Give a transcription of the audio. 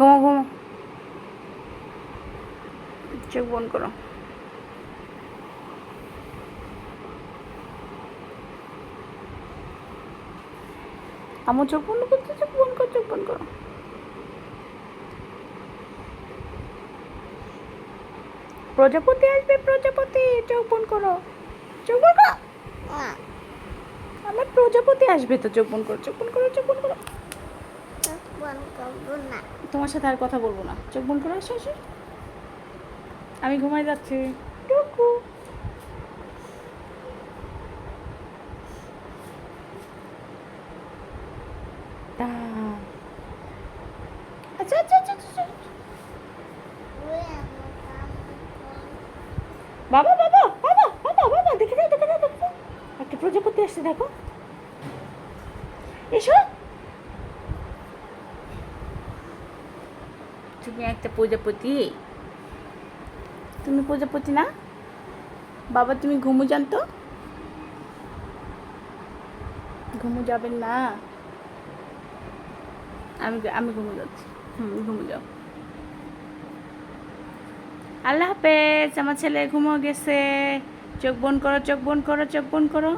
ঘুমো ঘুমো চোখ বন্ধ করো। আমার চোখ বন্ধ করতে চোখ বন্ধ করো চোখ বন্ধ করো। প্রজাপতি আসবে প্রজাপতি চোখ বন্ধ করো। চোখ বন্ধ করো। আমার প্রজাপতি আসবে তো চোখ বন্ধ করো চোখ বন্ধ করো চোখ বন্ধ করো। তোমার সাথে আর কথা বলব না। চোখ বন্ধ করে আসো আসো। আমি ঘুমাই যাচ্ছি। টুকু। আচ্ছা আচ্ছা আচ্ছা আচ্ছা, আচ্ছা। বাবা বাবা বাবা বাবা বাবা দেখে যাও দেখে যাও দেখে যাও। একটা প্রজাপতি আসছে দেখো। এসো। তুমি একটা প্রজাপতি। তুমি প্রজাপতি না? বাবা, তুমি ঘুমু জানতো? ঘুমু যাবেন না। আমি আমি ঘুমু যাচ্ছি। হুম, ঘুমু যাও। আল্লাহ হাফেজ, আমার ছেলে ঘুমো গেছে। চোখ বন করো, চোখ বন করো, চোখ বন করো।